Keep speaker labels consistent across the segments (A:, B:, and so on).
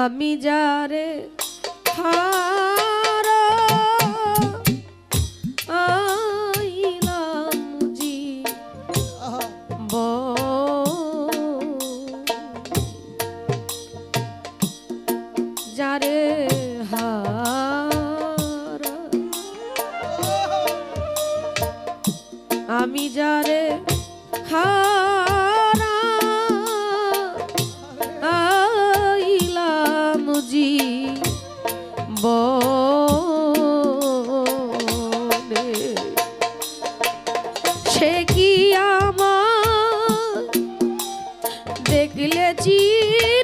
A: আমি যারে হা চির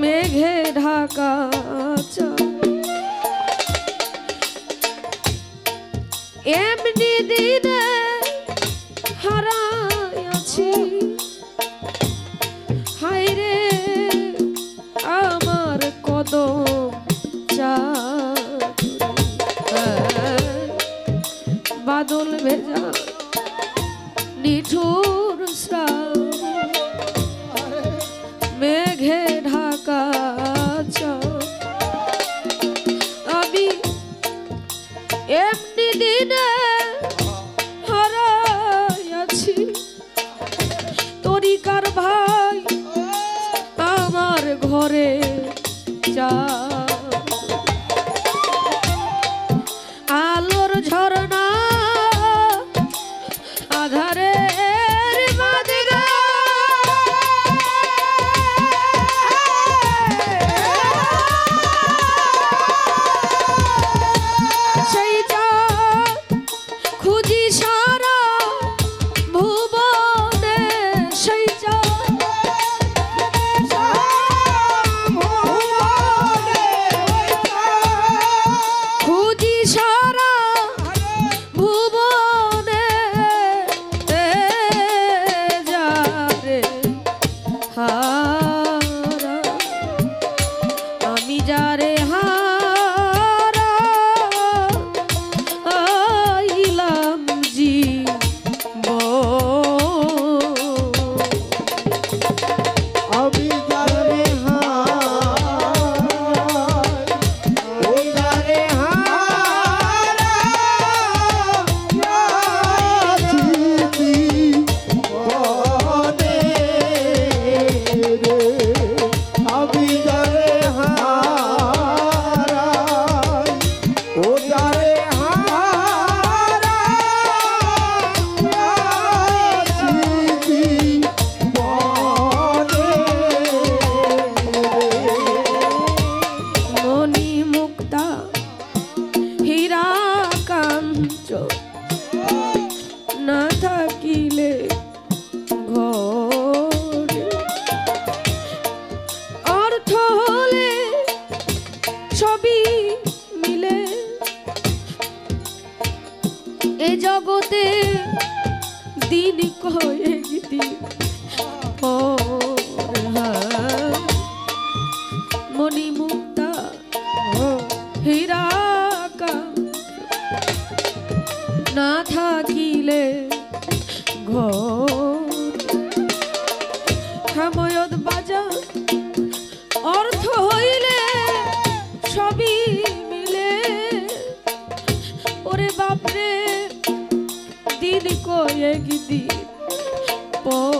A: মেঘে ঢাকা এমনি দিনে
B: হারাই
A: আছি 진짜. কয়েক দিন পর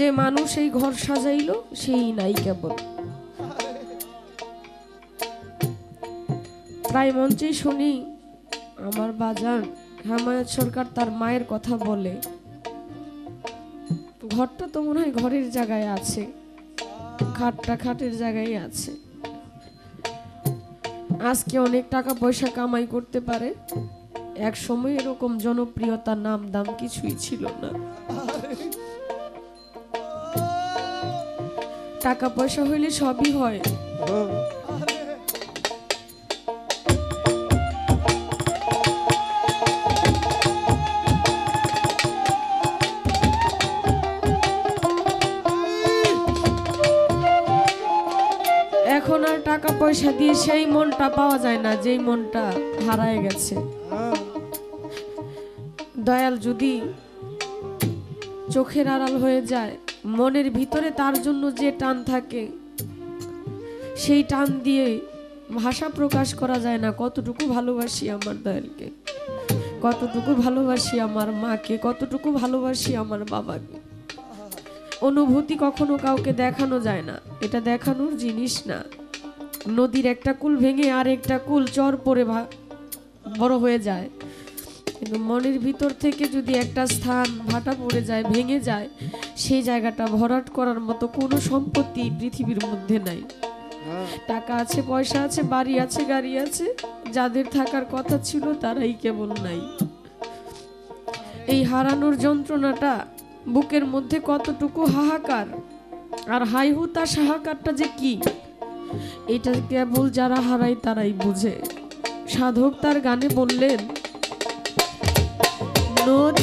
A: যে মানুষ এই ঘর সাজাইলো, সেই নাই কেবল। প্রায় মঞ্চেই শুনি আমার বাজান হেমায়ত সরকার তার মায়ের কথা বলে। ঘরটা তো মনে হয় ঘরের জায়গায় আছে, খাটটা খাটের জায়গায় আছে। আজকে অনেক টাকা পয়সা কামাই করতে পারে, এক সময় এরকম জনপ্রিয়তার নাম দাম কিছুই ছিল না। টাকা পয়সা হইলে সবই হয়। এখন আর টাকা পয়সা দিয়ে সেই মনটা পাওয়া যায় না, যেই মনটা হারায় গেছে। দয়াল যদি চোখের আড়াল হয়ে যায় মনের ভিতরে তার জন্য যে টান থাকে, সেই টান দিয়ে ভাষা প্রকাশ করা যায় না। কতটুকু ভালোবাসি আমার দয়ালকে কতটুকু ভালোবাসি আমার মাকে, কতটুকু ভালোবাসি আমার বাবাকে। অনুভূতি কখনো কাউকে দেখানো যায় না। এটা দেখানোর জিনিস না। নদীর একটা কুল ভেঙে আর একটা কুল চর পরে বড় হয়ে যায়। কিন্তু মনের ভিতর থেকে যদি একটা স্থান ভাটা পড়ে যায় ভেঙে যায় সেই জায়গাটা ভরাট করার মতো কোনো সম্পত্তি পৃথিবীর মধ্যে নাই। টাকা আছে পয়সা আছে বাড়ি আছে গাড়ি আছে যাদের থাকার কথা ছিল তারাই কেবল নাই। এই হারানোর যন্ত্রণাটা বুকের মধ্যে কতটুকু হাহাকার আর হাইহুতা হাহাকারটা যে কি এটা কেবল যারা হারায় তারাই বুঝে। সাধক তার গানে বললেন Lord.